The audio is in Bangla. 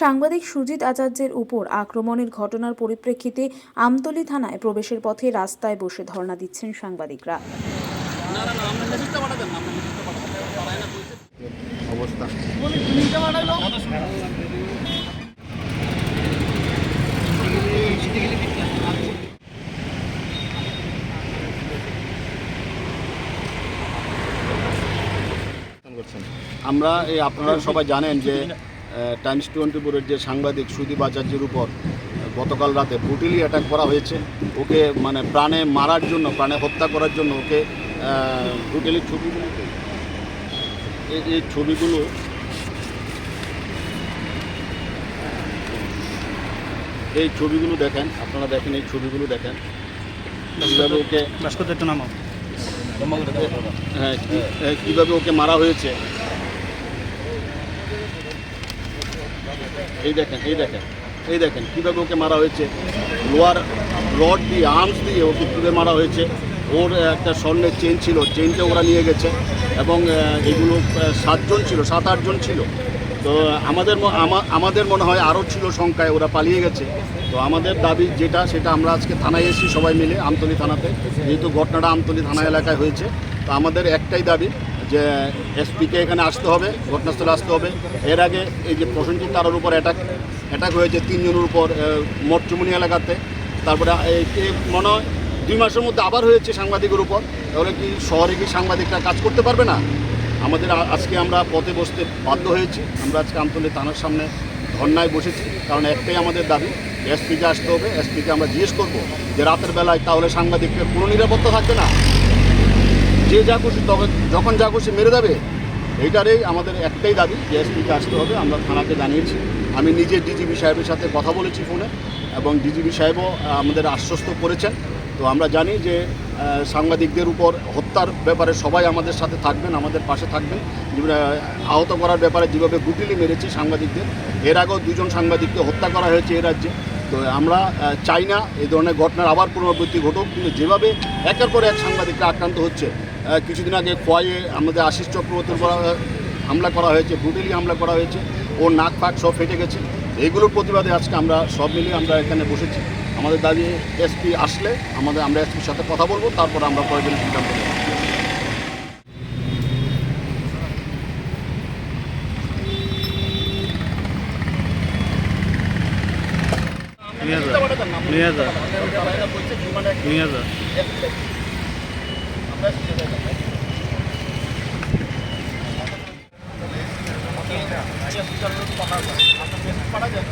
সাংবাদিক সুজিত আচার্যের উপর আক্রমণের ঘটনার পরিপ্রেক্ষিতে আমতলী থানায় প্রবেশের পথে রাস্তায় বসে ধর্ণা দিচ্ছেন সাংবাদিকরা। আমরা এই আপনারা সবাই জানেন যে টাইমস টোয়েন্টি ফোরের যে সাংবাদিক সুদীপ আচার্যের উপর গতকাল রাতে ব্রুটিলি অ্যাটাক করা হয়েছে। ওকে মানে প্রাণে মারার জন্য প্রাণে হত্যা করার জন্য ওকে ব্রুটিলি ছবিগুলো এই এই ছবিগুলো এই ছবিগুলো দেখেন আপনারা দেখেন এই ছবিগুলো দেখেন। কীভাবে ওকে হ্যাঁ কি- হ্যাঁ, কীভাবে ওকে মারা হয়েছে? এই দেখেন এই দেখেন এই দেখেন কীভাবে ওকে মারা হয়েছে। লোয়ার রড দিয়ে আর্মস দিয়ে ওকে তুলে মারা হয়েছে। ওর একটা স্বর্ণের চেন ছিল চেনটা ওরা নিয়ে গেছে এবং এগুলো সাতজন ছিল সাত আটজন ছিল। তো আমাদের আমাদের মনে হয় আরও ছিল সংখ্যায়, ওরা পালিয়ে গেছে। তো আমাদের দাবি যেটা, সেটা আমরা আজকে থানায় এসেছি সবাই মিলে, আমতলী থানাতে। যেহেতু ঘটনাটা আমতলি থানা এলাকায় হয়েছে, তো আমাদের একটাই দাবি যে এসপিকে এখানে আসতে হবে, ঘটনাস্থলে আসতে হবে। এর আগে এই যে প্রসেনজিৎ তারার উপর অ্যাটাক অ্যাটাক হয়েছে তিনজনের উপর মঠচুমনি এলাকাতে। তারপরে মনে হয় দুই মাসের মধ্যে আবার হয়েছে সাংবাদিকের উপর। তাহলে কি শহরে কি সাংবাদিকরা কাজ করতে পারবে না? আমাদের আজকে আমরা পথে বসতে বাধ্য হয়েছি। আমরা আজকে আমতলী থানার সামনে ধর্নায় বসেছি। কারণ একটাই আমাদের দাবি, এসপিকে আসতে হবে, এসপিকে আমরা জিজ্ঞেস করব যে রাতের বেলায় তাহলে সাংবাদিকদের কোনো নিরাপত্তা থাকবে না? যে যা খুশি যখন যা খুশি মেরে দেবে, এইটারই আমাদের একটাই দাবি যে এসপিকে আসতে হবে। আমরা থানাকে জানিয়েছি। আমি নিজে ডিজিপি সাহেবের সাথে কথা বলেছি ফোনে এবং ডিজিপি সাহেবও আমাদের আশ্বস্ত করেছেন। তো আমরা জানি যে সাংবাদিকদের উপর হত্যার ব্যাপারে সবাই আমাদের সাথে থাকবেন, আমাদের পাশে থাকবেন। আহত করার ব্যাপারে যেভাবে গুটিলি মেরেছি সাংবাদিকদের, এর আগেও দুজন সাংবাদিককে হত্যা করা হয়েছে এ রাজ্যে। তো আমরা চাই না এই ধরনের ঘটনার আবার পুনরাবৃত্তি ঘটুক, কিন্তু যেভাবে একের পর এক সাংবাদিকরা আক্রান্ত হচ্ছে কিছুদিন আগে খোয়াইয়ে আমাদের আশিস চক্রবর্তীর হামলা করা হয়েছে, ব্রুটেলি হামলা করা হয়েছে ওর নাক ফাক সব ফেটে গেছে। এইগুলোর প্রতিবাদে আজকে আমরা সব মিলিয়ে আমরা এখানে বসেছি। আমাদের দাবি এসপি আসলে আমাদের, আমরা এসপির সাথে কথা বলব, তারপর আমরা প্রয়োজনীয় সিদ্ধান্ত নেব। নিয়ে যা নিয়ে যা নিয়ে যা পাঠাবেন পাঠাবেন